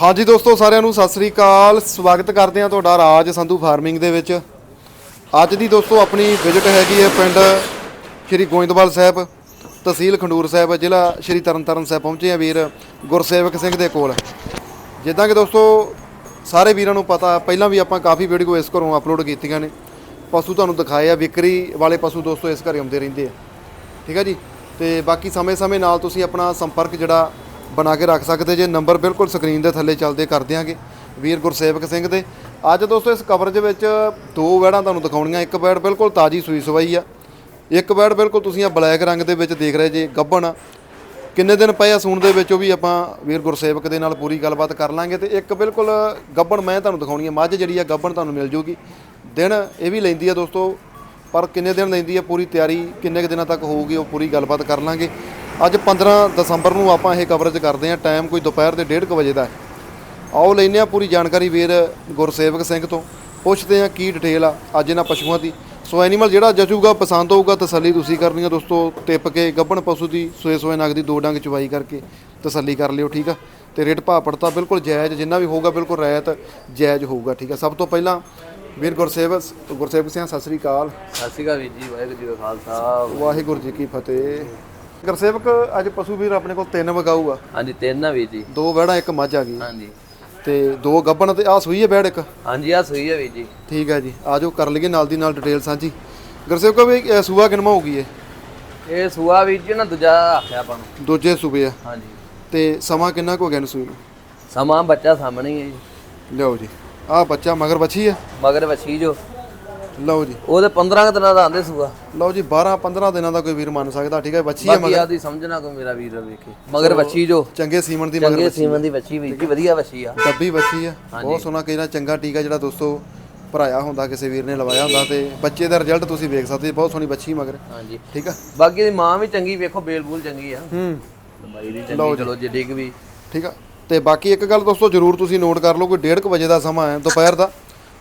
ਹਾਂਜੀ ਦੋਸਤੋ, ਸਾਰਿਆਂ ਨੂੰ ਸਤਿ ਸ੍ਰੀ ਅਕਾਲ। ਸਵਾਗਤ ਕਰਦੇ ਹਾਂ ਤੁਹਾਡਾ ਰਾਜ ਸੰਧੂ ਫਾਰਮਿੰਗ ਦੇ ਵਿੱਚ। ਅੱਜ ਦੀ ਦੋਸਤੋ, ਆਪਣੀ ਵਿਜ਼ਿਟ ਹੈਗੀ ਹੈ ਪਿੰਡ ਸ਼੍ਰੀ ਗੋਇੰਦਵਾਲ ਸਾਹਿਬ, ਤਹਿਸੀਲ ਖੰਡੂਰ ਸਾਹਿਬ, ਜ਼ਿਲ੍ਹਾ ਸ਼੍ਰੀ ਤਰਨਤਾਰਨ ਸਾਹਿਬ ਪਹੁੰਚੇ ਆ ਵੀਰ ਗੁਰਸੇਵਕ ਸਿੰਘ ਦੇ ਕੋਲ। ਜਿੱਦਾਂ ਕਿ ਦੋਸਤੋ, ਸਾਰੇ ਵੀਰਾਂ ਨੂੰ ਪਤਾ, ਪਹਿਲਾਂ ਵੀ ਆਪਾਂ ਕਾਫੀ ਵੀਡੀਓ ਇਸ ਘਰੋਂ ਅਪਲੋਡ ਕੀਤੀਆਂ ਨੇ। ਪਸ਼ੂ ਤੁਹਾਨੂੰ ਦਿਖਾਏ ਆ, ਵਿਕਰੀ ਵਾਲੇ ਪਸ਼ੂ ਦੋਸਤੋ ਇਸ ਘਰੇ ਆਉਂਦੇ ਰਹਿੰਦੇ ਆ। ਠੀਕ ਹੈ ਜੀ? ਤੇ ਬਾਕੀ ਸਮੇਂ-ਸਮੇਂ ਨਾਲ ਤੁਸੀਂ ਆਪਣਾ ਸੰਪਰਕ ਜਿਹੜਾ ਬਣਾ ਕੇ ਰੱਖ ਸਕਦੇ ਜੇ ਨੰਬਰ ਬਿਲਕੁਲ ਸਕਰੀਨ ਦੇ ਥੱਲੇ ਚੱਲਦੇ ਕਰ ਦਿਆਂਗੇ ਵੀਰ ਗੁਰਸੇਵਕ ਸਿੰਘ ਦੇ। ਅੱਜ ਦੋਸਤੋ ਇਸ ਕਵਰੇਜ ਵਿੱਚ ਦੋ ਵੈੜਾਂ ਤੁਹਾਨੂੰ ਦਿਖਾਉਣੀਆਂ, ਇੱਕ ਵੈੜ ਬਿਲਕੁਲ ਤਾਜੀ ਸੂਈ ਸਵਾਈ ਆ, ਇੱਕ ਵੈੜ ਬਿਲਕੁਲ ਤੁਸੀਂ ਆ ਬਲੈਕ ਰੰਗ ਦੇ ਵਿੱਚ ਦੇਖ ਰਹੇ ਜੇ, ਗੱਭਣ ਆ। ਕਿੰਨੇ ਦਿਨ ਪਏ ਆ ਸੂਣ ਦੇ ਵਿੱਚ, ਉਹ ਵੀ ਆਪਾਂ ਵੀਰ ਗੁਰਸੇਵਕ ਦੇ ਨਾਲ ਪੂਰੀ ਗੱਲਬਾਤ ਕਰ ਲਾਂਗੇ ਤੇ ਇੱਕ ਬਿਲਕੁਲ ਗੱਬਣ ਮੈਂ ਤੁਹਾਨੂੰ ਦਿਖਾਉਣੀ ਆ, ਮੱਝ ਜਿਹੜੀ ਆ ਗੱਬਣ ਤੁਹਾਨੂੰ ਮਿਲ ਜੂਗੀ। ਦਿਨ ਇਹ ਵੀ ਲੈਂਦੀ ਆ ਦੋਸਤੋ, ਪਰ ਕਿੰਨੇ ਦਿਨ ਲੈਂਦੀ ਆ ਪੂਰੀ ਤਿਆਰੀ, ਕਿੰਨੇ ਕੁ ਦਿਨਾਂ ਤੱਕ ਹੋਊਗੀ ਉਹ ਪੂਰੀ ਗੱਲਬਾਤ ਕਰ ਲਾਂਗੇ। ਅੱਜ 15 ਦਸੰਬਰ ਨੂੰ ਆਪਾਂ ਇਹ ਕਵਰੇਜ ਕਰਦੇ ਆ ਟਾਈਮ ਕੋਈ ਦੁਪਹਿਰ ਦੇ 1:30 ਵਜੇ ਦਾ ਹੈ। ਆਓ ਲੈਨੇ ਆ ਪੂਰੀ ਜਾਣਕਾਰੀ ਵੀਰ ਗੁਰਸੇਵਕ ਸਿੰਘ ਤੋਂ। ਪੁੱਛਦੇ ਆ ਕੀ ਡਿਟੇਲ ਆ ਅੱਜ ਇਹਨਾਂ ਪਸ਼ੂਆਂ ਦੀ। ਸੋ ਐਨੀਮਲ ਜਿਹੜਾ ਜਚੂਗਾ ਪਸੰਦ ਹੋਊਗਾ ਤਸੱਲੀ ਤੁਸੀਂ ਕਰਨੀ ਆ ਦੋਸਤੋ। ਟਿੱਪ ਕੇ ਗੱਭਣ ਪਸ਼ੂ ਦੀ ਸੋਏ ਸੋਏ ਨਗ ਦੀ ਦੋ ਡੰਗ ਚਵਾਈ ਕਰਕੇ ਤਸੱਲੀ ਕਰ ਲਿਓ ਠੀਕ ਆ? ਤੇ ਰੇਟ ਭਾਅ ਪੜਤਾ ਬਿਲਕੁਲ ਜਾਇਜ਼ ਜਿੰਨਾ ਵੀ ਹੋਊਗਾ ਬਿਲਕੁਲ ਰਾਇਤ ਜਾਇਜ਼ ਹੋਊਗਾ ਠੀਕ ਆ? ਸਭ ਤੋਂ ਪਹਿਲਾਂ ਵੀਰ ਗੁਰਸੇਵਕ ਗੁਰਸੇਵਕ ਸਿੰਘ ਸਤਿ ਸ੍ਰੀ ਅਕਾਲ। ਸਤਿ ਸ਼੍ਰੀ ਅਕਾਲ ਵੀਰ ਜੀ ਵਾਹਿਗੁਰੂ ਜੀ ਕਾ ਖਾਲਸਾ। ਵਾਹਿਗੁਰੂ ਜੀ ਕੀ ਫਤਿਹ। ਗੁਰਸੇਵਕ ਅੱਜ ਪਸ਼ੂ ਵੀਰ ਆਪਣੇ ਕੋਲ ਤਿੰਨ ਵਗਾਊ ਆ ਹਾਂਜੀ ਤਿੰਨ ਆ ਵੀਰ ਜੀ। ਦੋ ਵੜਾ ਇੱਕ ਮੱਝ ਆ ਗਈ। ਹਾਂਜੀ। ਤੇ ਦੋ ਗੱਭਣ ਤੇ ਆ ਸੂਈ ਹੈ ਬੈੜ ਇੱਕ? ਹਾਂਜੀ ਆ ਸਹੀ ਹੈ ਵੀਰ ਜੀ। ਠੀਕ ਹੈ ਜੀ ਆਜੋ ਕਰ ਲਈਏ ਨਾਲ ਦੀ ਨਾਲ ਡਿਟੇਲ ਸਾਂਝੀ ਗੁਰਸੇਵਕ ਵੀ ਸੂਆ ਕਿਨਮਾ ਹੋ ਗਈ ਹੈ ਇਹ ਸੂਆ ਵੀਰ ਜੀ ਨਾ ਦੂਜਾ ਆਖਿਆ ਆਪਾਂ ਨੂੰ। ਦੂਜੇ ਸੂਬੇ ਆ। ਹਾਂਜੀ। ਤੇ ਸਮਾਂ ਕਿੰਨਾ ਕੁ ਹੋ ਗਿਆ ਨੂੰ ਸੂਈ ਨੂੰ? ਸਮਾਂ ਬੱਚਾ ਸਾਹਮਣੇ ਹੀ ਹੈ ਜੀ। ਲਿਓ ਜੀ। ਆਹ ਬੱਚਾ ਮਗਰ ਬੱਚੀ ਆ। ਮਗਰ ਵਛੀ ਜੋ। ਲਓ ਜੀ। ਉਹਦੇ 15 ਕੁ ਦਿਨਾਂ ਦਾ ਆਂਦੇ ਸੂਆ। ਲਓ ਜੀ 12 15 ਦਿਨਾਂ ਦਾ ਕੋਈ ਵੀਰ ਮੰਨ ਸਕਦਾ ਠੀਕ ਹੈ? ਬੱਚੀ ਆ ਬਾਕੀ ਆਦੀ ਸਮਝਣਾ ਕੋ ਮੇਰਾ ਵੀਰ ਵੇਖੇ। ਮਗਰ ਵਛੀ ਜੋ। ਚੰਗੇ ਸੀਮਨ ਦੀ ਮਗਰ ਚੰਗੇ ਸੀਮਨ ਦੀ ਵਛੀ ਵੀਰ ਜੀ ਵਧੀਆ ਵਛੀ ਆ। ਡੱਬੀ ਬੱਚੀ ਆ। ਬਹੁਤ ਸੋਹਣਾ ਕਿਹੜਾ ਚੰਗਾ ਟੀਕਾ ਜਿਹੜਾ ਦੋਸਤੋ ਭਰਾਇਆ ਹੁੰਦਾ ਕਿਸੇ ਵੀਰ ਨੇ ਲਵਾਇਆ ਹੁੰਦਾ ਤੇ ਬੱਚੇ ਦਾ ਰਿਜ਼ਲਟ ਤੁਸੀਂ ਵੇਖ ਸਕਦੇ ਬਹੁਤ ਸੋਹਣੀ ਬੱਚੀ ਮਗਰ। ਹਾਂਜੀ। ਠੀਕ ਆ? ਬਾਕੀ ਦੀ ਮਾਂ ਵੀ ਚੰਗੀ ਵੇਖੋ ਬੇਲ ਬੂਲ ਚੰਗੀ ਆ। ਹੂੰ। ਬਾਈ ਦੀ ਚੰਗੀ ਚਲੋ ਜੇ ਡਿੱਗ ਵੀ। ਠੀਕ ਆ? ਤੇ ਬਾਕੀ ਇੱਕ ਗੱਲ ਦੋਸਤੋ ਜਰੂਰ ਤੁਸੀਂ ਨੋਟ ਕਰ ਲਓ ਕੋਈ 1:30 ਵਜੇ ਦਾ ਸਮਾਂ ਹੈ ਦੁਪਹਿਰ ਦਾ।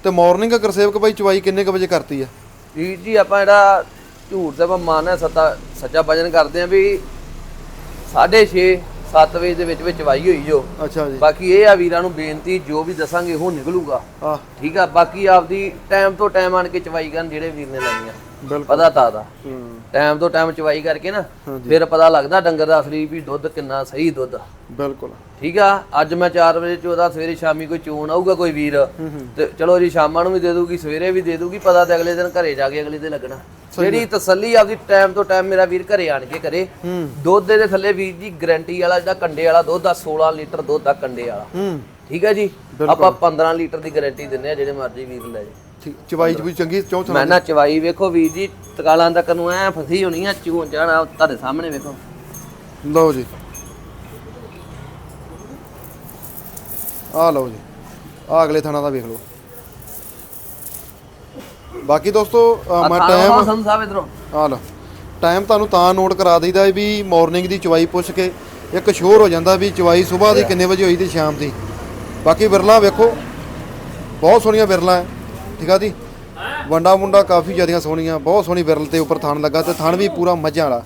ਤੇ ਮਾਰਨਿੰਗ ਗੁਰਸੇਵਕ ਬਾਈ ਚਵਾਈ ਕਿੰਨੇ ਕ ਵਜੇ ਕਰਤੀ ਆ? ਵੀਰ ਜੀ ਆਪਾਂ ਜਿਹੜਾ ਝੂਠ ਦਾ ਆਪਾਂ ਮਾਨਿਆ ਸੱਤਾ ਸੱਚਾ ਵਜਨ ਕਰਦੇ ਆ ਵੀ 6:30 7 ਵਜੇ ਦੇ ਵਿੱਚ ਵਿੱਚ ਵਾਈ ਹੋਈ ਜੋ। ਅੱਛਾ ਜੀ। ਬਾਕੀ ਇਹ ਆ ਵੀਰਾਂ ਨੂੰ ਬੇਨਤੀ ਜੋ ਵੀ ਦੱਸਾਂਗੇ ਉਹ ਨਿਕਲੂਗਾ। ਆ ਠੀਕ ਆ ਬਾਕੀ ਆਪਦੀ ਟਾਈਮ ਤੋਂ ਟਾਈਮ ਆਣ ਕੇ ਚਵਾਈ ਕਰਨ ਜਿਹੜੇ ਵੀਰ ਨੇ ਲਾਈਆਂ। ਪਤਾ ਤਾਂ ਦਾ ਟਾਈਮ ਤੋਂ ਟਾਈਮ ਚਵਾਈ ਕਰਕੇ ਨਾ ਫਿਰ ਪਤਾ ਲੱਗਦਾ ਡੰਗਰ ਦਾ ਅਸਲੀ ਵੀ ਦੁੱਧ ਕਿੰਨਾ ਸਹੀ ਦੁੱਧ। ਆ। ਬਿਲਕੁਲ। ਠੀਕ ਆ? ਅੱਜ ਮੈਂ 4 ਵਜੇ ਚੋਦਾ ਸਵੇਰੇ ਸ਼ਾਮੀ ਕੋਈ ਚੋਣ ਆਊਗਾ ਕੋਈ ਵੀਰ ਤੇ ਚਲੋ ਜੀ ਸ਼ਾਮਾਂ ਨੂੰ ਵੀ ਦੇ ਦੂਗੀ ਸਵੇਰੇ ਵੀ ਦੇ ਦੂਗੀ ਪਤਾ ਤੇ ਅਗਲੇ ਦਿਨ ਘਰੇ ਜਾ ਕੇ ਅਗਲੇ ਦਿਨ ਲੱਗਣਾ। ਜਿਹੜੀ ਤਸੱਲੀ ਆਪਦੀ ਟਾਈਮ ਤੋਂ ਟਾਈਮ ਮੇਰਾ ਵੀਰ ਘਰੇ ਆਣ ਕੇ ਕਰੇ। ਦੁੱਧ ਦੇ ਥੱਲੇ ਵੀਰ ਜੀ ਗਾਰੰਟੀ ਵਾਲਾ ਜਿਹੜਾ ਕੰਡੇ ਵਾਲਾ ਦੁੱਧ ਆ 16 ਲੀਟਰ ਦੁੱਧ ਆ ਕੰਡੇ ਵਾਲਾ। ਠੀਕ ਹੈ ਜੀ? ਆਪਾਂ 15 ਲੀਟਰ ਦੀ ਗਾਰੰਟੀ ਦਿੰਦੇ ਆ ਜਿਹੜੇ ਮਰਜ਼ੀ ਵੀਰ ਲੈ ਜਾਏ ਚਵਾਈ ਚ ਵੀ ਚੰਗੀ ਚੌਥਾ ਮੈਂ ਨਾ ਚਵਾਈ ਵੇਖੋ ਵੀਰ ਜੀ ਤਕਾਲਾਂ ਤੱਕ ਨੂੰ ਐ ਫਸੀ ਹੋਣੀ ਆ ਚੂਨ ਜਾਣਾ ਤੁਹਾਡੇ ਸਾਹਮਣੇ ਵੇਖੋ। ਲਓ ਜੀ। ਆ ਲਓ ਜੀ। ਆ ਅਗਲੇ ਥਾਣਾ ਦਾ ਵੇਖ ਲਓ। ਬਾਕੀ ਦੋਸਤੋ ਅ, ਮੈਂ ਟਾਈਮ ਸੰਤ ਸਾਹਿਬ ਇਧਰੋਂ। ਆ ਲਓ। ਟਾਈਮ ਤੁਹਾਨੂੰ ਤਾਂ ਨੋਟ ਕਰਾ ਦਈਦਾ ਹੈ ਵੀ ਮਾਰਨਿੰਗ ਦੀ ਚਵਾਈ ਪੁੱਛ ਕੇ ਇੱਕ ਸ਼ੋਰ ਹੋ ਜਾਂਦਾ ਵੀ ਚਵਾਈ ਸਵੇਰ ਦੀ ਕਿੰਨੇ ਵਜੇ ਹੋਈ ਤੇ ਸ਼ਾਮ ਦੀ। ਬਾਕੀ ਵਿਰਲਾ ਵੇਖੋ। ਬਹੁਤ ਸੋਹਣੀਆਂ ਵਿਰਲਾ ਹੈ। ਠੀਕ ਆ ਜੀ? ਵੰਡਾ ਮੁੰਡਾ ਕਾਫੀ ਜ਼ਿਆਦੀਆਂ ਸੋਹਣੀਆਂ, ਬਹੁਤ ਸੋਹਣੀ ਵਿਰਲ ਤੇ ਉੱਪਰ ਥਣ ਲੱਗਾ ਤੇ ਥਣ ਵੀ ਪੂਰਾ ਮੱਝਾਂ ਵਾਲਾ।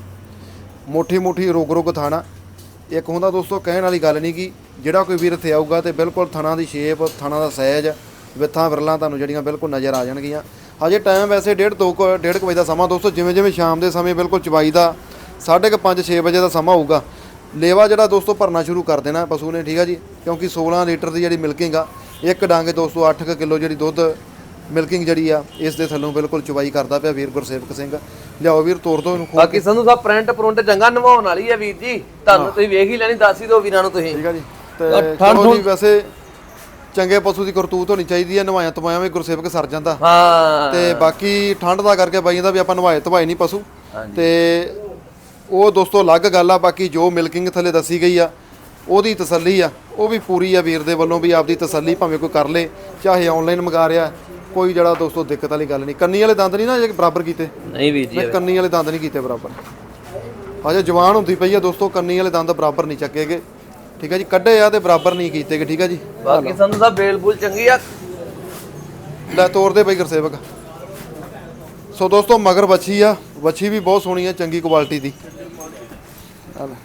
ਮੋਠੀ ਮੋਠੀ ਰੁਕ ਰੁਕ ਥਾਣਾ ਇੱਕ ਹੁੰਦਾ ਦੋਸਤੋ, ਕਹਿਣ ਵਾਲੀ ਗੱਲ ਨਹੀਂ ਕਿ ਜਿਹੜਾ ਕੋਈ ਵੀਰ ਇੱਥੇ ਆਊਗਾ ਤੇ ਬਿਲਕੁਲ ਥਣਾ ਦੀ ਸ਼ੇਪ ਥਣਾ ਦਾ ਸਾਈਜ਼ ਵਿੱਥਾਂ ਵਿਰਲਾਂ ਤੁਹਾਨੂੰ ਜਿਹੜੀਆਂ ਬਿਲਕੁਲ ਨਜ਼ਰ ਆ ਜਾਣਗੀਆਂ। ਹਜੇ ਟਾਈਮ ਵੈਸੇ 1.5 2 1.5 ਵਜੇ ਦਾ ਸਮਾਂ ਦੋਸਤੋ, ਜਿਵੇਂ ਜਿਵੇਂ ਸ਼ਾਮ ਦੇ ਸਮੇਂ ਬਿਲਕੁਲ ਚਵਾਈ ਦਾ 5:30 6 ਵਜੇ ਦਾ ਸਮਾਂ ਹੋਊਗਾ। ਲੇਵਾ ਜਿਹੜਾ ਦੋਸਤੋ ਭਰਨਾ ਸ਼ੁਰੂ ਕਰ ਦੇਣਾ ਪਸ਼ੂ ਨੇ, ਠੀਕ ਆ ਜੀ? ਕਿਉਂਕਿ 16 ਲੀਟਰ ਦੀ ਜਿਹੜੀ ਮਿਲਕਿੰਗ ਆ, ਇੱਕ ਡਾਂਗੇ ਦੋਸਤੋ 8 ਕਿਲੋ ਜਿਹੜੀ ਦੁੱਧ ਮਿਲਕਿੰਗ ਜਿਹੜੀ ਆ ਇਸ ਦੇ ਥੱਲੋਂ ਬਿਲਕੁਲ ਚਵਾਈ ਕਰਦਾ ਪਿਆ ਵੀਰ ਗੁਰਸੇਵਕ ਸਿੰਘ। ਲਿਆਓ ਵੀਰ ਤੋੜ ਦੋ ਇਹਨੂੰ ਖੋਲ ਬਾਕੀ ਸੰਧੂ ਸਾਹਿਬ ਪ੍ਰਿੰਟ ਪ੍ਰਿੰਟ ਚੰਗਾ ਨਿਭਾਉਣ ਵਾਲੀ ਆ ਵੀਰ ਜੀ। ਤੁਹਾਨੂੰ ਤੁਸੀਂ ਵੇਖ ਹੀ ਲੈਣੀ ਦੱਸ ਹੀ ਦਿਓ ਵੀਰਾਂ ਨੂੰ ਤੁਸੀਂ। ਠੀਕ ਆ ਜੀ। ਤੇ ਚਲੋ ਜੀ ਵੈਸੇ ਚੰਗੇ ਪਸ਼ੂ ਦੀ ਕਰਤੂਤ ਹੋਣੀ ਚਾਹੀਦੀ ਹੈ ਨਵਾਇਆ ਤਵਾਇਆ ਵੀ ਗੁਰਸੇਵਕ ਸਰ ਜਾਂਦਾ ਹਾਂ। ਤੇ ਬਾਕੀ ਠੰਡ ਦਾ ਕਰਕੇ ਬਾਈਆਂ ਦਾ ਵੀ ਆਪਾਂ ਨਵਾਏ ਧਵਾਏ ਨਹੀਂ ਪਸ਼ੂ। ਤੇ ਉਹ ਦੋਸਤੋ ਅਲੱਗ ਗੱਲ ਆ ਬਾਕੀ ਜੋ ਮਿਲਕਿੰਗ ਥੱਲੇ ਦੱਸੀ ਗਈ ਆ ਉਹਦੀ ਤਸੱਲੀ ਆ। ਉਹ ਵੀ ਪੂਰੀ ਆ ਵੀਰ ਦੇ ਵੱਲੋਂ ਵੀ ਆਪਦੀ ਤਸੱਲੀ ਭਾਵੇਂ ਕੋਈ ਕਰ ਲੇ ਚਾਹੇ ਆਨਲਾਈਨ ਮੰਗਾ ਰਿਹਾ ਕੋਈ ਜਿਹੜਾ ਦੋਸਤੋ ਦਿੱਕਤ ਵਾਲੀ ਗੱਲ ਨਹੀਂ। ਕੰਨੀ ਵਾਲੇ ਦੰਦ ਨਹੀਂ ਨਾ ਜੇ ਬਰਾਬਰ ਕੀਤੇ? ਨਹੀਂ ਵੀਰ ਜੀ। ਮੈਂ ਕੰਨੀ ਵਾਲੇ ਦੰਦ ਨਹੀਂ ਕੀਤੇ ਬਰਾਬਰ। ਹਜੇ ਜਵਾਨ ਹੁੰਦੀ ਪਈ ਆ ਦੋਸਤੋ ਕੰਨੀ ਵਾਲੇ ਦੰਦ ਬਰਾਬਰ ਨਹੀਂ ਚੱਕੇਗੇ ਠੀਕ ਹੈ ਜੀ ਕੱਢੇ ਆ ਤੇ ਬਰਾਬਰ ਨਹੀਂ ਕੀਤੇਗੇ ਠੀਕ ਹੈ ਜੀ? ਬਾਕੀ ਸੰਧੂ ਸਾਹਿਬ ਬੇਲ ਬੂਲ ਚੰਗੀ ਆ। ਲੈ ਤੋੜ ਦੇ ਬਈ ਗੁਰਸੇਵਕ। ਸੋ ਦੋਸਤੋ ਮਗਰ ਵੱਛੀ ਆ। ਵੱਛੀ ਵੀ ਬਹੁਤ ਸੋਹਣੀ ਆ ਚੰਗੀ ਕੁਆਲਿਟੀ ਦੀ। ਆ ਲੈ।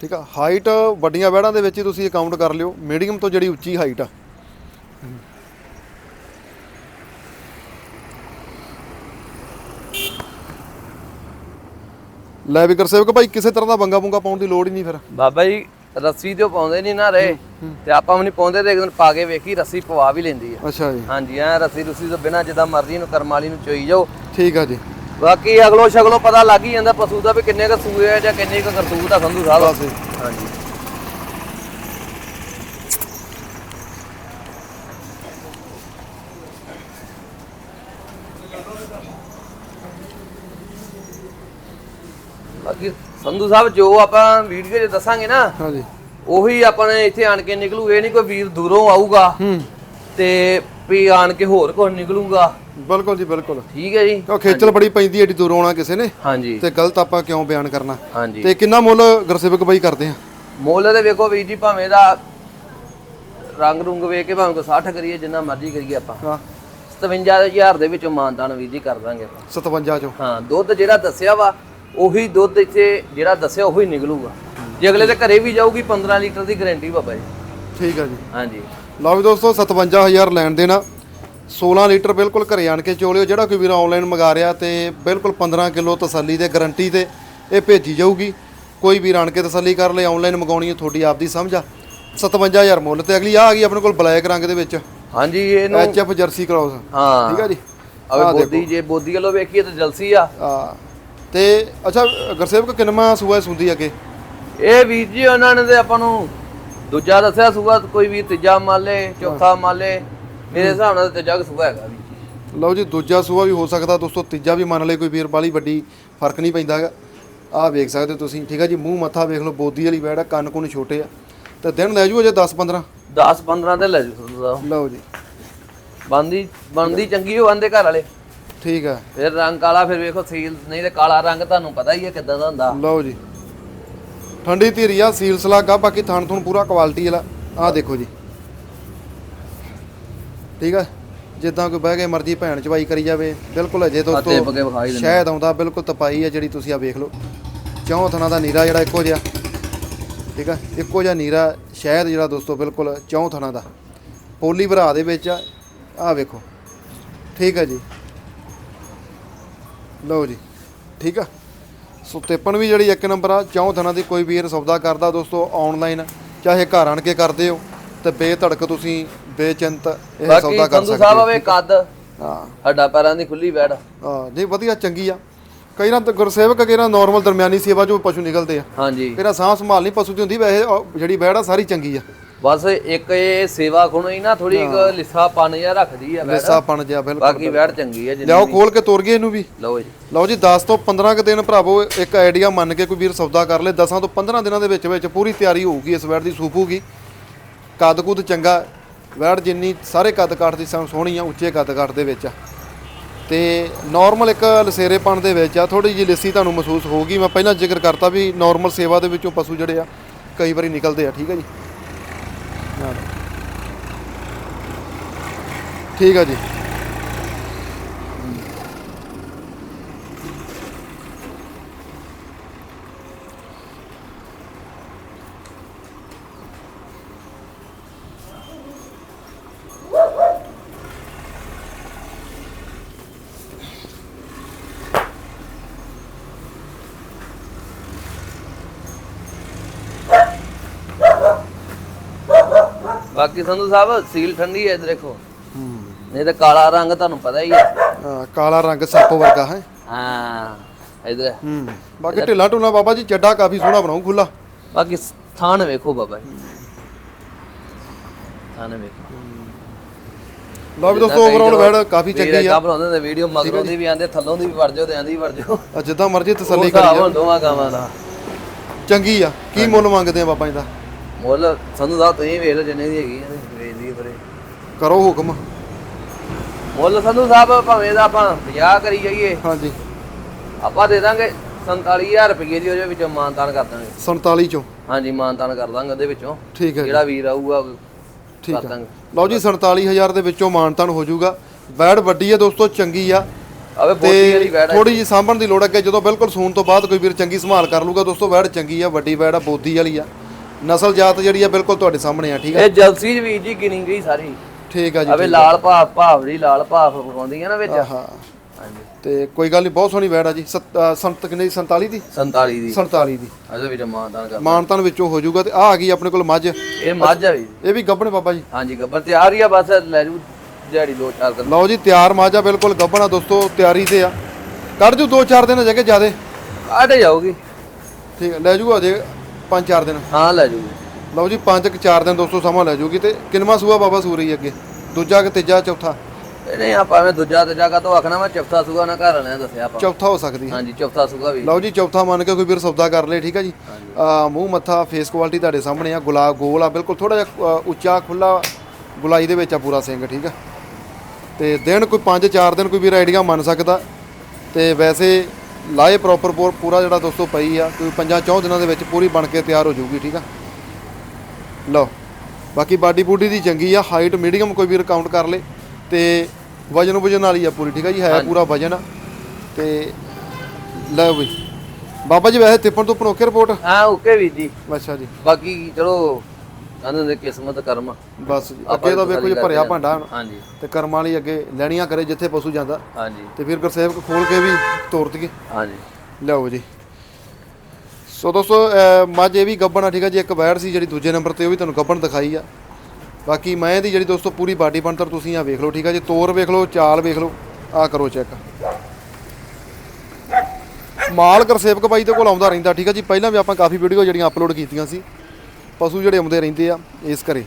ਠੀਕ ਆ? ਹਾਈਟ ਵੱਡੀਆਂ ਵੈੜਾਂ ਦੇ ਵਿੱਚ ਤੁਸੀਂ ਅਕਾਊਂਟ ਕਰ ਲਿਓ। ਮੀਡੀਅਮ ਤੋਂ ਜਿਹੜੀ ਉੱਚੀ ਹਾਈਟ ਆ। ਲੈ ਵੀ ਗੁਰਸੇਵਕ ਭਾਈ ਕਿਸੇ ਤਰ੍ਹਾਂ ਦਾ ਬੰਗਾ ਬੁੰਗਾ ਪਾਉਣ ਦੀ ਲੋੜ ਹੀ ਨਹੀਂ ਫਿਰ। ਬਾਬਾ ਜੀ ਰੱਸੀ ਤੇ ਉਹ ਪਾਉਂਦੇ ਨਹੀਂ ਨਾ ਰਹੇ ਤੇ ਆਪਾਂ ਵੀ ਨਹੀਂ ਪਾਉਂਦੇ ਤੇ ਇੱਕ ਦਿਨ ਪਾ ਕੇ ਵੇਖੀ ਰੱਸੀ ਪਵਾ ਵੀ ਲੈਂਦੀ ਆ। ਅੱਛਾ ਜੀ। ਹਾਂਜੀ ਐ ਰੱਸੀ ਰੁੱਸੀ ਤੋਂ ਬਿਨਾ ਜਿੱਦਾਂ ਮਰਜ਼ੀ ਨੂੰ ਕਰਮ ਵਾਲੀ ਨੂੰ ਚੋਈ ਜਾਓ। ਠੀਕ ਆ ਜੀ। ਬਾਕੀ ਅਗਲੋ ਸ਼ਗਲੋ ਪਤਾ ਲੱਗ ਹੀ ਜਾਂਦਾ ਪਸ਼ੂ ਦਾ ਵੀ ਕਿੰਨੇ ਕ ਸੂਏ ਆ ਜਾਂ ਕਿੰਨੇ ਕ ਕਰਤੂਤ ਆ ਸੰਧੂ ਸਾਹਿਬ। ਬਸ ਜੀ। ਹਾਂਜੀ। ਬਾਕੀ ਸੰਧੂ ਸਾਹਿਬ ਜੋ ਆਪਾਂ ਵੀਡੀਓ 'ਚ ਦੱਸਾਂਗੇ ਨਾ ਹਾਂ ਜੀ ਉਹੀ ਆਪਾਂ ਨੇ ਇੱਥੇ ਆਣ ਕੇ ਨਿਕਲੂ ਇਹ ਨਹੀਂ ਕੋਈ ਵੀਰ ਦੂਰੋਂ ਆਊਗਾ ਹੂੰ। ਤੇ ਵੀ ਆਣ ਕੇ ਹੋਰ ਕੁਝ ਨਿਕਲੂਗਾ। ਬਿਲਕੁਲ ਜੀ ਬਿਲਕੁਲ। ਠੀਕ ਹੈ ਜੀ। ਕਿਉਂ ਖੇਚਲ ਬੜੀ ਪੈਂਦੀ ਏਡੀ ਦੂਰੋਂ ਆਉਣਾ ਕਿਸੇ ਨੇ? ਹਾਂਜੀ। ਤੇ ਗਲਤ ਆਪਾਂ ਕਿਉਂ ਬਿਆਨ ਕਰਨਾ? ਹਾਂਜੀ। ਤੇ ਕਿੰਨਾ ਮੁੱਲ ਗੁਰਸੇਵਕ ਬਾਈ ਕਰਦੇ ਆ? ਮੁੱਲ ਦੇ ਵੇਖੋ ਵੀਰ ਜੀ ਭਾਵੇਂ ਦਾ ਰੰਗ ਰੁੰਗ ਵੇਖ ਕੇ ਭਾਵੇਂ ਕੋ 60 ਕਰੀਏ ਜਿੰਨਾ ਮਰਜ਼ੀ ਕਰੀਏ ਆਪਾਂ। ਹਾਂ। 57000 ਦੇ ਵਿੱਚੋਂ ਮਾਨਦਾਨ ਵੀਰ ਜੀ ਕਰ ਦਾਂਗੇ ਆਪਾਂ। 57 ਚੋਂ? ਹਾਂ ਦੁੱਧ ਜਿਹੜਾ ਦੱਸਿਆ ਵਾ ਉਹੀ ਦੁੱਧ ਇੱਥੇ ਜਿਹੜਾ ਦੱਸਿਆ ਉਹੀ ਨਿਕਲੂਗਾ। ਜੇ ਅਗਲੇ ਦੇ ਘਰੇ ਵੀ ਜਾਊਗੀ 15 ਲੀਟਰ ਦੀ ਗਾਰੰਟੀ ਬਾਬਾ ਜੀ। ਠੀਕ ਆ ਜੀ। ਹਾਂਜੀ। ਲਓ ਵੀ ਦੋਸਤੋ 57000 ਲੈਣ ਦੇਣਾ। 16 ਲੀਟਰ ਬਿਲਕੁਲ ਘਰੇ ਆਣ ਕੇ ਚੋਲਿਓ ਜਿਹੜਾ ਕੋਈ ਵੀਰ ਆਨਲਾਈਨ ਮੰਗਾ ਰਿਹਾ ਤੇ ਬਿਲਕੁਲ 15 ਕਿਲੋ ਤਸੱਲੀ ਤੇ ਗਾਰੰਟੀ ਤੇ ਇਹ ਭੇਜੀ ਜਾਊਗੀ। ਕੋਈ ਵੀਰ ਆਣ ਕੇ ਤਸੱਲੀ ਕਰ ਲੈ ਆਨਲਾਈਨ ਮੰਗਾਉਣੀ ਹੈ ਤੁਹਾਡੀ ਆਪਦੀ ਸਮਝ ਆ। 57000 ਮੁੱਲ ਤੇ ਅਗਲੀ ਆ ਗਈ ਆਪਣੇ ਕੋਲ ਬਲੈਕ ਰੰਗ ਦੇ ਵਿੱਚ। ਹਾਂਜੀ ਇਹਨੂੰ ਐਚ ਐਫ ਜਰਸੀ ਕ੍ਰਾਸ ਹਾਂ। ਠੀਕ ਆ ਜੀ? ਅਵੇ ਬੋਦੀ ਜੇ ਬੋਦੀ ਵੱਲੋਂ ਵੇਖੀਏ ਤਾਂ ਜਲਸੀ ਆ। ਆ ਤੇ ਅੱਛਾ ਗੁਰਸੇਵਕ ਕਿੰਨਵਾਂ ਸੂਆ ਸੁੰਦੀ ਅੱਗੇ? ਇਹ ਵੀਰ ਜੀ ਉਹਨਾਂ ਨੇ ਤੇ ਆਪਾਂ ਨੂੰ ਦੂਜਾ ਦੱਸਿਆ ਸੂਆ ਕੋਈ ਵੀ ਤੀਜਾ ਮਾਲੇ ਚੌਥਾ ਮਾਲੇ ਮੇਰੇ ਹਿਸਾਬ ਨਾਲ ਤਾਂ ਕੁ ਸੂਆ ਹੈਗਾ ਜੀ ਲਓ ਜੀ ਦੂਜਾ ਸੂਆ ਵੀ ਹੋ ਸਕਦਾ ਦੋਸਤੋ ਤੀਜਾ ਵੀ ਮੰਨ ਲਏ ਕੋਈ ਵੀਰ ਬਾਲੀ ਵੱਡੀ ਫ਼ਰਕ ਨਹੀਂ ਪੈਂਦਾ ਹੈਗਾ। ਆਹ ਵੇਖ ਸਕਦੇ ਹੋ ਤੁਸੀਂ ਠੀਕ ਆ ਜੀ ਮੂੰਹ ਮੱਥਾ ਵੇਖ ਲਓ ਬੋਦੀ ਵਾਲੀ ਬੈੜ ਆ ਕੰਨ ਕੁੰਨ ਛੋਟੇ ਆ। ਤੇ ਦਿਨ ਲੈ ਜੂ ਅਜੇ 10 15 10 15 ਤੇ ਲੈ ਜੂ ਤੁਹਾਨੂੰ ਲਓ ਜੀ। ਬੰਦੀ ਬੰਦੀ ਚੰਗੀ ਹੋ ਆਂਦੇ ਘਰ ਵਾਲੇ। ਠੀਕ ਆ। ਫਿਰ ਰੰਗ ਕਾਲਾ ਫਿਰ ਵੇਖੋ ਸੀਲ ਨਹੀਂ ਤੇ ਕਾਲਾ ਰੰਗ ਤੁਹਾਨੂੰ ਪਤਾ ਹੀ ਹੈ ਕਿੱਦਾਂ ਦਾ ਹੁੰਦਾ। ਲਓ ਜੀ। ਠੰਡੀ ਧੀਰੀ ਆ ਸੀਲ ਸਲਾਗ ਬਾਕੀ ਥਣ ਥਣ ਪੂਰਾ ਕੁਆਲਿਟੀ ਵਾਲਾ। ਆਹ ਦੇਖੋ ਜੀ। ਠੀਕ ਆ? ਜਿੱਦਾਂ ਕੋਈ ਬਹਿ ਕੇ ਮਰਜ਼ੀ ਭੈਣ ਚਵਾਈ ਕਰੀ ਜਾਵੇ ਬਿਲਕੁਲ ਅਜੇ ਹੱਥੇ ਪਕੇ ਵਿਖਾਈ ਦਿੰਦੇ ਸ਼ਾਇਦ ਆਉਂਦਾ ਬਿਲਕੁਲ ਤਪਾਈ ਆ ਜਿਹੜੀ ਤੁਸੀਂ ਆ ਵੇਖ ਲਓ। ਚੌਂ ਥਣਾ ਦਾ ਨੀਰਾ ਜਿਹੜਾ ਇੱਕੋ ਜਿਹਾ। ਠੀਕ ਆ? ਇੱਕੋ ਜਿਹਾ ਨੀਰਾ ਸ਼ਾਇਦ ਜਿਹੜਾ ਦੋਸਤੋ ਬਿਲਕੁਲ ਚੌਂ ਥਣਾ ਦਾ। ਪੋਲੀ ਭਰਾ ਦੇ ਵਿੱਚ ਆ ਆਹ ਵੇਖੋ। ਠੀਕ ਆ ਜੀ। ਲਓ ਜੀ। ਠੀਕ ਆ? ਸੋ ਤੇਪਣ ਵੀ ਜਿਹੜੀ ਇੱਕ ਨੰਬਰ ਆ ਚੌਂ ਥਣਾ ਦੀ ਕੋਈ ਵੀਰ ਸੌਦਾ ਕਰਦਾ ਦੋਸਤੋ ਆਨਲਾਈਨ ਚਾਹੇ ਘਰ ਆਣ ਕੇ ਕਰਦੇ ਹੋ ਤੇ ਬੇਧੜਕ ਤੁਸੀਂ ਬੇਚਿੰਤ ਇਹ ਬਾਕੀ ਸੌਦਾ ਕਰ ਸੰਧੂ ਸਕਦੇ ਸਾਹਿਬ ਆਵੇ ਕੱਦ ਹਾਂ। ਹੱਡਾ ਪੈਰਾਂ ਦੀ ਖੁੱਲੀ ਬੈੜ ਹਾਂ ਨਹੀਂ ਵਧੀਆ ਚੰਗੀ ਆ। ਕਈ ਨਾ ਗੁਰਸੇਵਕ ਕਈ ਨਾ ਨਾਰਮਲ ਦਰਮਿਆਨੀ ਸੇਵਾ ਜੋ ਪਸ਼ੂ ਨਿਕਲਦੇ ਆ। ਹਾਂਜੀ। ਮੇਰਾ ਸਾਹ ਸੰਭਾਲ ਨਹੀਂ ਪਸ਼ੂ ਦੀ ਹੁੰਦੀ ਵੈਸੇ ਉਹ ਜਿਹੜੀ ਬੈੜ ਆ ਸਾਰੀ ਚੰਗੀ ਆ। ਬਸ ਇੱਕ ਇਹ ਸੇਵਾ ਖੁਣ ਹੀ ਨਾ ਥੋੜੀ ਲਿੱਸਾ ਪਨ ਜਿਹਾ ਰੱਖਦੀ ਆ ਬੈੜ ਲਿਸਾ ਪਣ ਜਿਆ ਬਿਲਕੁਲ ਬਾਕੀ ਬੈੜ ਚੰਗੀ ਆ ਜਿੰਨੀ ਲਿਆਓ ਖੋਲ ਕੇ ਤੁਰ ਗਏ ਇਹਨੂੰ ਵੀ। ਲਓ ਜੀ। ਲਓ ਜੀ 10 ਤੋਂ 15 ਕੁ ਦਿਨ ਭਰਾਵੋ ਇੱਕ ਆਈਡੀਆ ਮੰਨ ਕੇ ਕੋਈ ਵੀਰ ਸੌਦਾ ਕਰ ਲੇ। 10 ਤੋਂ 15 ਦਿਨਾਂ ਦੇ ਵਿੱਚ ਵਿੱਚ ਪੂਰੀ ਤਿਆਰੀ ਹੋਊਗੀ ਇਸ ਵੈੜ ਦੀ ਸੂਪੂਗੀ ਕੱਦ ਕੁੱਦ ਚੰਗਾ ਵੈੜ ਜਿੰਨੀ ਸਾਰੇ ਕੱਦ ਕਾਠ ਦੀ ਸੋਹ- ਸੋਹਣੀ ਆ, ਉੱਚੇ ਕੱਦ ਕਾਠ ਦੇ ਵਿੱਚ ਆ। ਤੇ ਨਾਰਮਲ ਇੱਕ ਲਸੇਰੇਪਣ ਦੇ ਵਿੱਚ ਆ ਥੋੜੀ ਜਿਹੀ ਲਿੱਸੀ ਤੁਹਾਨੂੰ ਮਹਿਸੂਸ ਹੋਊਗੀ। ਮੈਂ ਪਹਿਲਾਂ ਜ਼ਿਕਰ ਕਰਤਾ ਵੀ ਨਾਰਮਲ ਸੇਵਾ ਦੇ ਵਿੱਚੋਂ ਪਸ਼ੂ ਜਿਹੜੇ ਆ, ਕਈ ਵਾਰੀ ਨਿਕਲਦੇ ਆ, ਠੀਕ ਹੈ ਜੀ? ਠੀਕ ਆ ਜੀ। ਬਾਕੀ ਸੰਧੂ ਸਾਹਿਬ ਸੀਲ ਠੰਡੀ ਹੈ ਇੱਧਰ ਦੇਖੋ। ਨਹੀਂ ਤਾਂ ਕਾਲਾ ਰੰਗ ਤੁਹਾਨੂੰ ਪਤਾ ਹੀ ਹੈ। ਹਾਂ, ਕਾਲਾ ਰੰਗ ਸੱਪ ਵਰਗਾ ਹੈ। ਹਾਂ ਇੱਧਰ। ਹੂੰ ਬਾਕੀ ਢਿੱਲਾ ਢੁੱਲਾ ਬਾਬਾ ਜੀ ਚੱਡਾ ਕਾਫੀ ਸੋਹਣਾ ਬਣਾਉ ਖੁੱਲਾ ਬਾਕੀ ਥਾਨ ਵੇਖੋ ਬਾਬਾ ਜੀ। ਥਾਨ ਵੇਖੋ। ਲਓ ਵੀ ਦੋਸਤੋ ਓਵਰਆਲ ਵੈੜ ਕਾਫੀ ਚੰਗੀ ਆ। ਆ ਬਣਾਉਂਦੇ ਨੇ ਵੀਡੀਓ ਮਗਰੋਂ ਦੀ ਵੀ ਆਂਦੇ ਥੱਲੋਂ ਦੀ ਵੀ ਵੜ ਜਾਓ ਤੇ ਆਂਦੀ ਵੀ ਵੜ ਜਾਓ। ਜਿੱਦਾਂ ਮਰਜ਼ੀ ਤਸੱਲੀ ਕਰੀ ਹੁਣ ਦੋਵਾਂ ਗਾਵਾਂ ਦਾ। ਚੰਗੀ ਆ ਕੀ ਮੁੱਲ ਮੰਗਦੇ ਆ ਬਾਬਾ ਜੀ ਦਾ? ਮੁੱਲ ਸੰਧੂ ਸਾਹਿਬ ਤੁਸੀਂ ਵੇਖ ਲਓ ਜਿੰਨੇ ਦੀ ਹੈਗੀ ਹੈ ਵੇਚਦੀ ਪਰੇ। ਕਰੋ ਹੁਕਮ। ਮੁੱਲ ਸੰਧੂ ਸਾਹਿਬ ਭਾਵੇਂ ਦਾ ਆਪਾਂ 50 ਕਰੀ ਜਾਈਏ। ਹਾਂਜੀ। ਆਪਾਂ ਦੇ ਦਾਂਗੇ 47000 ਰੁਪਏ ਦੀ ਉਹਦੇ ਵਿੱਚੋਂ ਮਾਨਤਾਨ ਕਰ ਦਾਂਗੇ। 47 ਚੋਂ। ਹਾਂਜੀ ਮਾਨਤਾਨ ਕਰ ਦਾਂਗੇ ਉਹਦੇ ਵਿੱਚੋਂ। ਠੀਕ ਹੈ ਜੀ। ਜਿਹੜਾ ਵੀਰ ਆਊਗਾ ਉਹ ਠੀਕ ਕਰ ਆ ਦਾਂਗੇ। ਲਓ ਜੀ 47000 ਦੇ ਵਿੱਚੋਂ ਮਾਨਤਾਨ ਹੋ ਜਾਊਗਾ। ਵੈੜ ਵੱਡੀ ਆ ਦੋਸਤੋ ਚੰਗੀ ਆ। ਆਵੇ ਬੋਟੀ ਵਾਲੀ ਵੈੜ ਆ ਥੋੜੀ ਜੀ ਸਾਂਭਣ ਦੀ ਲੋੜ ਹੈ ਕਿ ਜਦੋਂ ਬਿਲਕੁਲ ਸੂਣ ਤੋਂ ਬਾਅਦ ਕੋਈ ਵੀਰ ਚੰਗੀ ਸੰਭਾਲ ਕਰ ਲੂਗਾ ਦੋਸਤੋ ਵੈੜ ਚੰਗੀ ਆ ਵੱਡੀ ਵੈੜ ਆ ਬੋਦੀ ਵਾਲੀ ਆ। ਨਸਲ ਜਾਤ ਜਿਹੜੀ ਆ ਬਿਲਕੁਲ ਤੁਹਾਡੇ ਸਾਹਮਣੇ ਆ ਠੀਕ ਆ? ਇਹ ਜਲਸੀ ਵੀਰ ਜੀ ਗਿਣੀ ਗਈ ਸਾਰੀ। ਠੀਕ ਆ ਜੀ ਆਵੇ ਲਾਲ ਭਾਫ ਭਾਵੜੀ ਲਾਲ ਭਾਫ ਪਕਾਉਂਦੀ ਆ ਨਾ ਵਿੱਚ। ਹਾਂ ਹਾਂਜੀ। ਤੇ ਕੋਈ ਗੱਲ ਨਹੀਂ ਬਹੁਤ ਸੋਹਣੀ ਵੈੜ ਆ ਜੀ। ਸੱਤ- ਕਿੰਨੇ ਦੀ? 47 ਦੀ? 47 ਦੀ। 47 ਦੀ। ਅਜੇ ਵਿੱਚ ਮਾਨਦਾਨ ਕਰ ਮਾਨਤਨ ਵਿੱਚੋਂ ਹੋ ਜਾਊਗਾ ਤੇ ਆ ਆ ਗਈ ਆਪਣੇ ਕੋਲ ਮੱਝ। ਇਹ ਮੱਝ ਆ ਵੀ। ਇਹ ਵੀ ਗੱਭਣ ਬਾਬਾ ਜੀ। ਹਾਂਜੀ ਗੱਬਰ ਤਿਆਰ ਹੀ ਆ ਬਸ ਲੈ ਜੂ ਦਿਹਾੜੀ ਦੋ ਚਾਰ ਦਿਨ। ਲਓ ਜੀ ਤਿਆਰ ਮੱਝ ਆ ਬਿਲਕੁਲ ਗੱਭਣ ਆ ਦੋਸਤੋ ਤਿਆਰੀ ਤੇ ਆ। ਕੱਢ ਜੂ 2-4 ਦਿਨ ਜਗੇ ਜਿਆਦੇ। ਆਟੇ ਜਾਊਗੀ। ਠੀਕ ਲੈ ਜੂਗਾ ਜੇ 5-4 ਦਿਨ। ਹਾਂ ਲੈ ਜੂਗੀ। ਲਓ ਜੀ 5-4 ਦਿਨ ਦੋਸਤੋ ਸਮਾਂ ਲੈ ਜੂਗੀ ਤੇ ਕਿੰਨਵਾਂ ਸੂਆ ਬਾਬਾ ਸੂ ਰਹੀ ਅੱਗੇ? ਦੂਜਾ ਕਿ ਤੀਜਾ ਚੌਥਾ? ਨਹੀਂ ਆਪਾਂ ਐਵੇਂ ਦੂਜਾ ਤੇ ਜਗ੍ਹਾ ਤੋਂ ਆਖਣਾ ਮੈਂ ਚੌਥਾ ਸੁਗਾ ਨਾ ਘਰ ਵਾਲਿਆਂ ਨੇ ਦੱਸਿਆ ਆਪਾਂ। ਚੌਥਾ ਹੋ ਸਕਦੀ ਹੈ। ਹਾਂਜੀ ਚੌਥਾ ਸੁਗਾ ਵੀ। ਲਓ ਜੀ ਚੌਥਾ ਮੰਨ ਕੇ ਕੋਈ ਵੀਰ ਸੌਦਾ ਕਰ ਲੇ ਠੀਕ ਹੈ ਜੀ? ਆ ਮੂੰਹ ਮੱਥਾ ਫੇਸ ਕੁਆਲਿਟੀ ਤੁਹਾਡੇ ਸਾਹਮਣੇ ਆ ਗੁਲਾਬ ਗੋਲ ਆ ਬਿਲਕੁਲ ਥੋੜਾ ਜਿਹਾ ਉੱਚਾ ਖੁੱਲਾ ਗੁਲਾਈ ਦੇ ਵਿੱਚ ਆ ਪੂਰਾ ਸਿੰਘ ਠੀਕ ਆ ਤੇ ਦਿਨ ਕੋਈ 5-4 ਦਿਨ ਕੋਈ ਵੀਰ ਆਈਡੀਆ ਮੰਨ ਸਕਦਾ। ਤੇ ਵੈਸੇ ਲਾਏ ਪ੍ਰੋਪਰ ਪੂਰਾ ਜਿਹੜਾ ਦੋਸਤੋ ਪਈ ਆ ਕੋਈ 5-4 ਦਿਨਾਂ ਦੇ ਵਿੱਚ ਪੂਰੀ ਬਣ ਕੇ ਤਿਆਰ ਹੋ ਜਾਊਗੀ ਠੀਕ ਆ? ਲਓ ਬਾਕੀ ਬਾਡੀ ਬੂਡੀ ਦੀ ਚੰਗੀ ਆ ਹਾਈਟ ਮੀਡੀਅਮ ਕੋਈ ਵੀਰ ਕਾਊਂਟ ਕਰ ਲੇ ਤੇ ਵਜਨ ਵਜਨ ਵਾਲੀ ਆ ਪੂਰੀ ਠੀਕ ਆ ਜੀ? ਹੈ ਪੂਰਾ ਵਜਨ ਆ ਤੇ ਲੈ ਬਈ ਬਾਬਾ ਜੀ ਵੈਸੇ ਤਿੱਪਣ ਤੋਂ ਪਨੋਕੇ ਰਿਪੋਰਟ ਹਾਂ ਓਕੇ ਵੀ ਜੀ। ਅੱਛਾ ਜੀ। ਬਾਕੀ ਚਲੋ ਕਹਿੰਦੇ ਨੇ ਕਿਸਮਤ ਕਰਮ। ਬਸ ਜੀ। ਅੱਗੇ ਤਾਂ ਵੇਖੋ ਜੀ ਭਰਿਆ ਭਾਂਡਾ ਹੁਣ। ਹਾਂਜੀ। ਤੇ ਕਰਮਾਂ ਵਾਲੀ ਅੱਗੇ ਲੈਣੀਆਂ ਕਰੇ ਜਿੱਥੇ ਪਸ਼ੂ ਜਾਂਦਾ। ਹਾਂਜੀ। ਤੇ ਫਿਰ ਗੁਰਸੇਵਕ ਖੋਲ ਕੇ ਵੀ ਤੋਰ ਦਈਏ। ਹਾਂਜੀ। ਲਿਆਓ ਜੀ। ਸੋ ਦੋਸਤੋ ਮੱਝ ਇਹ ਵੀ ਗੱਬਣ ਆ ਠੀਕ ਆ ਜੀ? ਇੱਕ ਵੈੜ ਸੀ ਜਿਹੜੀ ਦੂਜੇ ਨੰਬਰ ਤੇ ਉਹ ਵੀ ਤੁਹਾਨੂੰ ਗੱਬਣ ਦਿਖਾਈ ਆ। ਬਾਕੀ ਮੈਂ ਦੀ ਜਿਹੜੀ ਦੋਸਤੋ ਪੂਰੀ ਬਾਡੀ ਬਣਤਰ ਤੁਸੀਂ ਆ ਵੇਖ ਲਓ ਠੀਕ ਆ ਜੀ? ਤੋਰ ਵੇਖ ਲਓ ਚਾਲ ਵੇਖ ਲਓ ਆ ਕਰੋ ਚੈੱਕ। ਮਾਲ ਗੁਰਸੇਵਕ ਬਾਈ ਦੇ ਕੋਲ ਆਉਂਦਾ ਰਹਿੰਦਾ ਠੀਕ ਆ ਜੀ? ਪਹਿਲਾਂ ਵੀ ਆਪਾਂ ਕਾਫੀ ਵੀਡੀਓ ਜਿਹੜੀਆਂ ਅਪਲੋਡ ਕੀਤੀਆਂ ਸੀ। ਪਸ਼ੂ ਜਿਹੜੇ ਆਉਂਦੇ ਰਹਿੰਦੇ ਆ ਇਸ ਘਰੇ।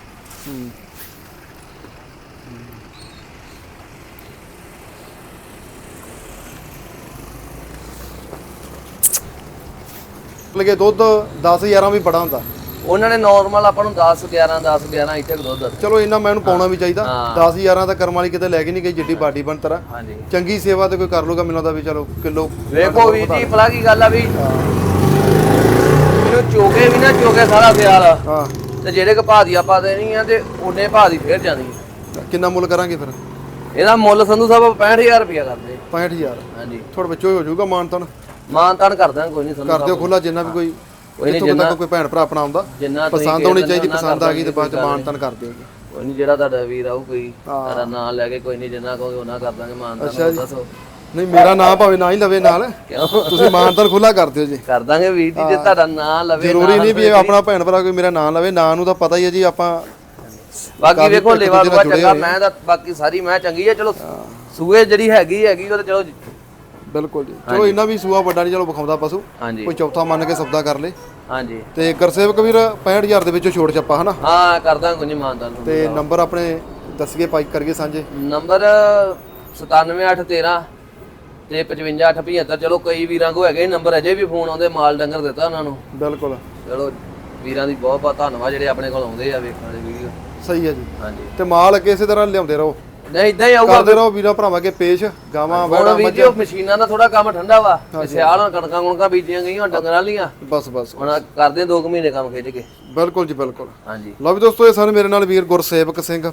ਲਗੇ ਦੁੱਧ 10 11 ਵੀ ਬੜਾ ਹੁੰਦਾ। ਉਹਨਾਂ ਨੇ ਨਾਰਮਲ ਆਪਾਂ ਨੂੰ 10 11 10 11 ਇੱਥੇ ਕੁ ਦੁੱਧ ਦਿੱਤਾ। ਚਲੋ ਇੰਨਾ ਮੈਨੂੰ ਪਾਉਣਾ ਵੀ ਚਾਹੀਦਾ। ਹਾਂ। 10 11 ਤਾਂ ਕਰਮ ਵਾਲੀ ਕਿਤੇ ਲੈ ਕੇ ਨਹੀਂ ਗਈ ਜਿੱਡੀ ਬਾਡੀ ਬਣਤਰ ਆ। ਹਾਂਜੀ। ਚੰਗੀ ਸੇਵਾ ਤੇ ਕੋਈ ਕਰ ਲੂਗਾ ਮੈਨੂੰ ਲੱਗਦਾ ਵੀ ਚਲੋ ਕਿਲੋ ਵੇਖੋ ਵੀਰ ਜੀ ਭਲਾ ਕੀ ਗੱਲ ਆ ਵੀ ਚੋਗੇ ਵੀ ਨਾ ਚੋਗੇ ਸਾਰਾ ਸਿਆਲ। ਹਾਂ। ਤੇ ਜਿਹੜੇ ਕ ਭਾਅ ਦੀ ਆਪਾਂ ਦੇਣੀ ਆ ਤੇ ਉਹਨੇ ਭਾਅ ਦੀ ਫੇਰ ਜਾਣੀ ਆ। ਕਿੰਨਾ ਮੁੱਲ ਕਰਾਂਗੇ ਫਿਰ? ਇਹਦਾ ਮੁੱਲ ਸੰਧੂ ਸਾਹਿਬ 65000 ਰੁਪਇਆ ਕਰਦੇ। 65000 ਹਾਂਜੀ। ਥੋੜਾ ਵਿੱਚੋਂ ਹੋ ਜਾਊਗਾ ਮਾਨਤਨ। ਮਾਨ ਤਾਨ ਕਰ ਦਾਂਗੇ ਕੋਈ ਨਹੀਂ ਸੰਧੂ ਕਰ ਦਿਓ ਖੁੱਲਾ ਜਿੰਨਾ ਵੀ ਕੋਈ ਕੋਈ ਨਹੀਂ ਤੱਕ ਕੋਈ ਭੈਣ ਭਰਾ ਆਪਣਾ ਆਉਂਦਾ ਜਿੰਨਾ ਤੁਸੀਂ ਪਸੰਦ ਹੋਣੀ ਚਾਹੀਦੀ ਪਸੰਦ ਆ ਗਈ ਤੇ ਬਾਅਦ ਚ ਮਾਨਤਨ ਕਰ ਦਿਓਗੇ। ਕੋਈ ਨਹੀਂ ਜਿਹੜਾ ਤੁਹਾਡਾ ਵੀਰ ਆਊ ਕੋਈ ਤੁਹਾਡਾ ਨਾਂ ਲੈ ਕੇ ਕੋਈ ਨਹੀਂ ਜਿੰਨਾ ਕਹੋਗੇ ਉਹਨਾਂ ਕਰ ਦਾਂਗੇ ਮਾਨ ਤਾਨ ਦੱਸੋ। ਨਹੀਂ ਮੇਰਾ ਨਾਂ ਭਾਵੇਂ ਨਾ ਹੀ ਲਵੇ ਨਾਲ। ਤੁਸੀਂ ਮਾਨਤਨ ਖੁੱਲਾ ਕਰ ਦਿਓ ਜੀ। ਕਰ ਦਾਂਗੇ ਵੀਰ ਜੀ ਜੇ ਤੁਹਾਡਾ ਨਾਂ ਲਵੇ ਜ਼ਰੂਰੀ ਨਹੀਂ ਵੀ ਇਹ ਆਪਣਾ ਭੈਣ ਭਰਾ ਕੋਈ ਮੇਰਾ ਨਾਂ ਲਵੇ ਨਾਂ ਨੂੰ ਤਾਂ ਪਤਾ ਹੀ ਹੈ ਜੀ ਆਪਾਂ ਬਾਕੀ ਵੇਖੋ ਲੇਵਾ ਜੁੜੇ ਚੰਗਾ ਮੈਂ ਤਾਂ ਬਾਕੀ ਸਾਰੀ ਮੈਂ ਚੰਗੀ ਆ ਚਲੋ ਸੂਏ ਜਿਹੜੀ ਹੈਗੀ ਹੈਗੀ ਉਹ ਤਾਂ ਚਲੋ ਬਿਲਕੁਲ ਜੀ। ਚਲੋ ਇੰਨਾ ਵੀ ਸੂਆ ਵੱਡਾ ਨਹੀਂ ਚਲੋ ਵਿਖਾਉਂਦਾ ਪਸ਼ੂ। ਕੋਈ ਚੌਥਾ ਮੰਨ ਕੇ ਸੌਦਾ ਕਰ ਲੇ। ਹਾਂਜੀ। ਤੇ ਗੁਰਸੇਵਕ ਵੀਰ 65000 ਦੇ ਵਿੱਚੋਂ ਛੋੜ ਚੱਪਾ ਹਨਾ? ਹਾਂ ਕਰ ਦਾਂਗੇ ਕੋਈ ਨਹੀਂ ਮਾਨਦਾਨ ਤੇ ਨੰਬਰ ਆਪਣੇ ਦੱਸੀਏ ਪਾਈਕ ਕਰੀਏ ਸਾਂਝੇ। ਨੰਬਰ 97813 ਤੇ 55875 ਚਲੋ ਕਈ ਵੀਰਾਂ ਕੋ ਹੈਗੇ ਨੰਬਰ ਅਜੇ ਵੀ ਫੋਨ ਆਉਂਦੇ ਮਾਲ ਡੰਗਰ ਦਿੱਤਾ ਉਹਨਾਂ ਨੂੰ। ਬਿਲਕੁਲ। ਚਲੋ ਵੀਰਾਂ ਦੀ ਬਹੁਤ ਬਹੁਤ ਧੰਨਵਾਦ ਜਿਹੜੇ ਆਪਣੇ ਕੋਲ ਆਉਂਦੇ ਆ ਵੇਖਣ ਵਾਲੀ ਵੀਡੀਓ ਸਹੀ ਹੈ ਜੀ। ਹਾਂਜੀ। ਤੇ ਮਾਲ ਅੱਗੇ ਇਸੇ ਤਰ੍ਹਾਂ ਲਿਆਉਂਦੇ ਰਹੋ। ਨਹੀਂ ਇਦਾਂ ਹੀ ਆਊਗਾ। ਕਰਦੇ ਰਹੋ ਵੀਰਾਂ ਭਰਾਵਾਂ ਕੇ ਪੇਸ਼ ਗਾਵਾਂ ਵੜਾ ਵੀਡੀਓ ਮਸ਼ੀਨਾਂ ਦਾ ਥੋੜਾ ਕੰਮ ਠੰਡਾ ਵਾ। ਸਿਆਲ ਹੁਣ ਕਣਕਾਂ ਕੁਣਕਾਂ ਬੀਜੀਆਂ ਗਈਆਂ ਡੰਗਰਾਂ ਲੀਆਂ ਬਸ ਬਸ। ਹੁਣ ਕਰਦੇ 2 ਮਹੀਨੇ ਕੰਮ ਖਿੱਚ ਕੇ। ਬਿਲਕੁਲ ਜੀ ਬਿਲਕੁਲ। ਹਾਂਜੀ। ਲਓ ਵੀ ਦੋਸਤੋ ਇਹ ਸਨ ਮੇਰੇ ਨਾਲ ਵੀਰ ਗੁਰਸੇਵਕ ਸਿੰਘ।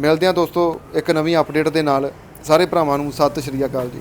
ਮਿਲਦੇ ਹਾਂ ਦੋਸਤੋ ਇੱਕ ਨਵੀਂ ਅਪਡੇਟ ਦੇ ਨਾਲ। ਸਾਰੇ ਭਰਾਵਾਂ ਨੂੰ ਸਤਿ ਸ਼੍ਰੀ ਅਕਾਲ ਜੀ।